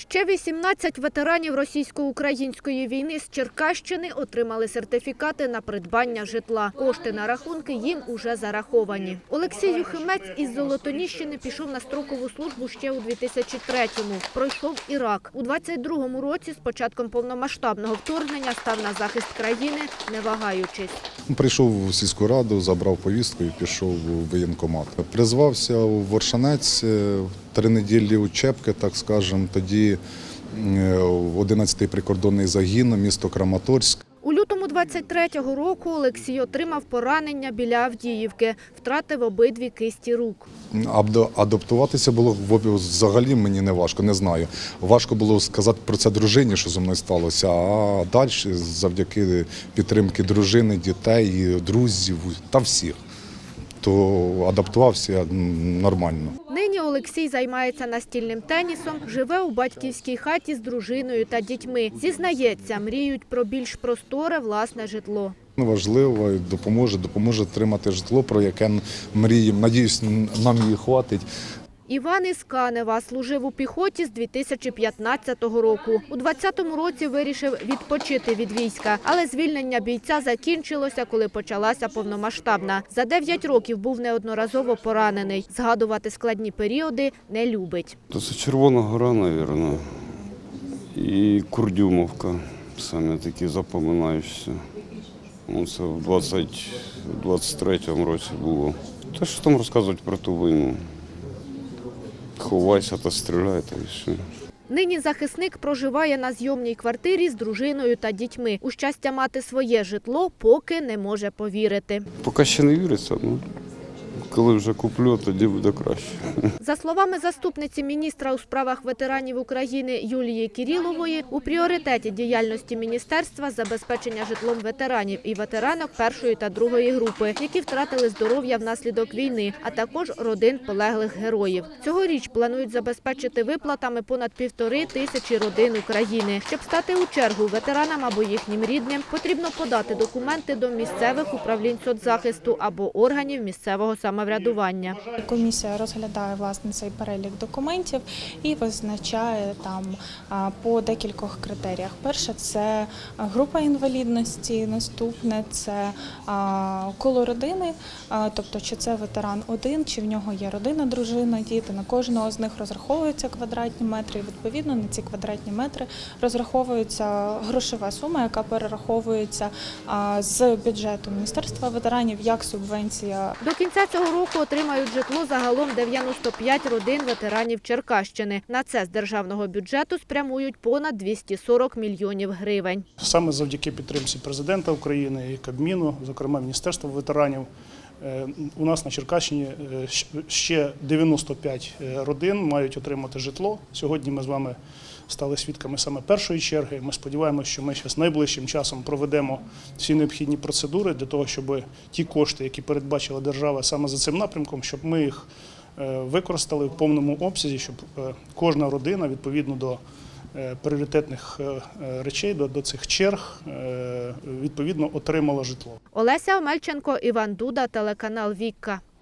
Ще 18 ветеранів російсько-української війни з Черкащини отримали сертифікати на придбання житла. Кошти на рахунки їм уже зараховані. Олексій Юхимець із Золотоніщини пішов на строкову службу ще у 2003-му. Пройшов Ірак. У 22-му році з початком повномасштабного вторгнення став на захист країни, не вагаючись. Прийшов у сільську раду, забрав повістку і пішов у воєнкомат. Призвався у Воршанець, е, три неділі учебки, так скажемо. Тоді е, 11-й прикордонний загін, місто Краматорськ. У лютому 23-го року Олексій отримав поранення біля Авдіївки, втратив обидві кисті рук. Адаптуватися було взагалі мені не важко, не знаю. Важко було сказати про це дружині, що зі мною сталося. А далі, завдяки підтримки дружини, дітей, друзів та всіх, то адаптувався нормально. Нині Олексій займається настільним тенісом, живе у батьківській хаті з дружиною та дітьми. Зізнається, мріють про більш просторе власне житло. Важливо, допоможе, допоможе отримати житло, про яке мріємо. Надіюсь, нам її хватить. Іван із Канева служив у піхоті з 2015 року. У 20-му році вирішив відпочити від війська, але звільнення бійця закінчилося, коли почалася повномасштабна. За 9 років був неодноразово поранений. Згадувати складні періоди не любить. То це Червона гора, мабуть, і Курдюмовка. Саме такі запоминаючіся. Ну, це в 20, 23-му році було. Та що там розказувати про ту війну? Ховайся та стріляй, та і все. Нині захисник проживає на зйомній квартирі з дружиною та дітьми. У щастя мати своє житло поки не може повірити. Поки ще не віриться, ну коли вже куплю, тоді буде краще. За словами заступниці міністра у справах ветеранів України Юлії Кірілової, у пріоритеті діяльності міністерства забезпечення житлом ветеранів і ветеранок першої та другої групи, які втратили здоров'я внаслідок війни, а також родин полеглих героїв. Цьогоріч планують забезпечити виплатами понад півтори тисячі родин України. Щоб стати у чергу ветеранам або їхнім рідним, потрібно подати документи до місцевих управлінь соцзахисту або органів місцевого самоврядування. Комісія розглядає власне цей перелік документів і визначає там по декількох критеріях. Перше це група інвалідності, наступне це коло родини, тобто чи це ветеран один, чи в нього є родина, дружина, діти. На кожного з них розраховуються квадратні метри. І відповідно на ці квадратні метри розраховується грошова сума, яка перераховується з бюджету Міністерства ветеранів як субвенція До кінця цього року отримають житло загалом 95 родин ветеранів Черкащини. На це з державного бюджету спрямують понад 240 мільйонів гривень. Саме завдяки підтримці президента України і Кабміну, зокрема Міністерства ветеранів, е, у нас на Черкащині е, ще 95 родин мають отримати житло. Сьогодні ми з вами стали свідками саме першої черги. Ми сподіваємося, що ми зараз найближчим часом проведемо всі необхідні процедури для того, щоб ті кошти, які передбачила держава саме за цим напрямком, щоб ми їх е, використали в повному обсязі, щоб е, кожна родина відповідно до е, пріоритетних речей, до, цих черг, відповідно отримала житло. Олеся Омельченко, Іван Дуда, телеканал Вікка.